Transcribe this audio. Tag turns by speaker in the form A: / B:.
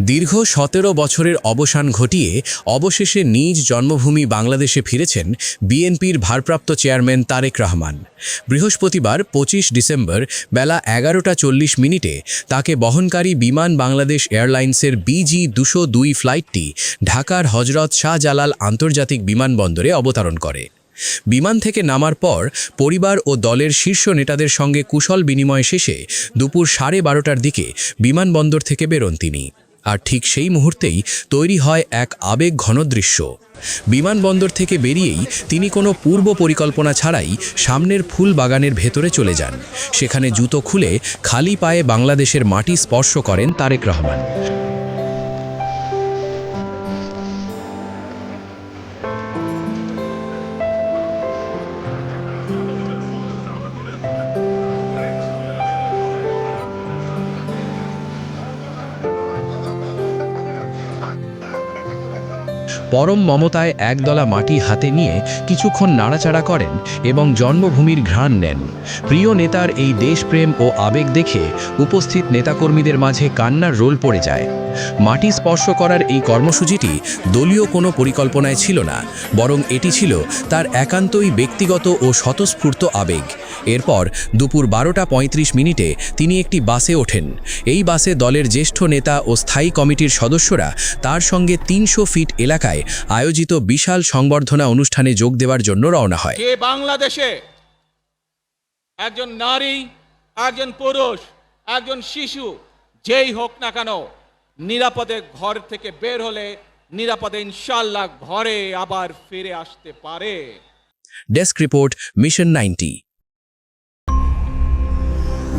A: দীর্ঘ সতেরো বছরের অবসান ঘটিয়ে অবশেষে নিজ জন্মভূমি বাংলাদেশে ফিরেছেন বিএনপির ভারপ্রাপ্ত চেয়ারম্যান তারেক রহমান। বৃহস্পতিবার পঁচিশ ডিসেম্বর বেলা এগারোটা চল্লিশ মিনিটে তাকে বহনকারী বিমান বাংলাদেশ এয়ারলাইন্সের বিজি দুশো দুই ফ্লাইটটি ঢাকার হজরত শাহজালাল আন্তর্জাতিক বিমানবন্দরে অবতরণ করে। বিমান থেকে নামার পর পরিবার ও দলের শীর্ষ নেতাদের সঙ্গে কুশল বিনিময় শেষে দুপুর সাড়ে বারোটার দিকে বিমানবন্দর থেকে বেরোন তিনি। আর ঠিক সেই মুহূর্তেই তৈরি হয় এক আবেগ ঘন দৃশ্য। বিমানবন্দর থেকে বেরিয়েই তিনি কোনো পূর্ব পরিকল্পনা ছাড়াই সামনের ফুল বাগানের ভেতরে চলে যান। সেখানে জুতো খুলে খালি পায়ে বাংলাদেশের মাটি স্পর্শ করেন তারেক রহমান। পরম মমতায় একদলা মাটি হাতে নিয়ে কিছুক্ষণ নাড়াচাড়া করেন এবং জন্মভূমির ঘ্রাণ নেন। প্রিয় নেতার এই দেশপ্রেম ও আবেগ দেখে উপস্থিত নেতাকর্মীদের মাঝে কান্নার রোল পড়ে যায়। মাটি স্পর্শ করার এই কর্মসূচিটি দলীয় কোনো পরিকল্পনায় ছিল না, বরং এটি ছিল তার একান্তই ব্যক্তিগত ও স্বতঃস্ফূর্ত আবেগ। এরপর দুপুর বারোটা পঁয়ত্রিশ মিনিটে তিনি একটি বাসে ওঠেন। এই বাসে দলের জ্যেষ্ঠ নেতা ও স্থায়ী কমিটির সদস্যরা তার সঙ্গে তিনশো ফিট এলাকায় আয়োজিত বিশাল সংবর্ধনা অনুষ্ঠানে যোগ দেওয়ার জন্য রওনা হয়।
B: বাংলাদেশে? একজন নারী একজন পুরুষ একজন শিশু যেই হোক না কেন নিরাপদে ঘর থেকে বের হলে নিরাপদে ইনশাল্লাহ ঘরে আবার ফিরে আসতে পারে।
A: Desk report mission ninety.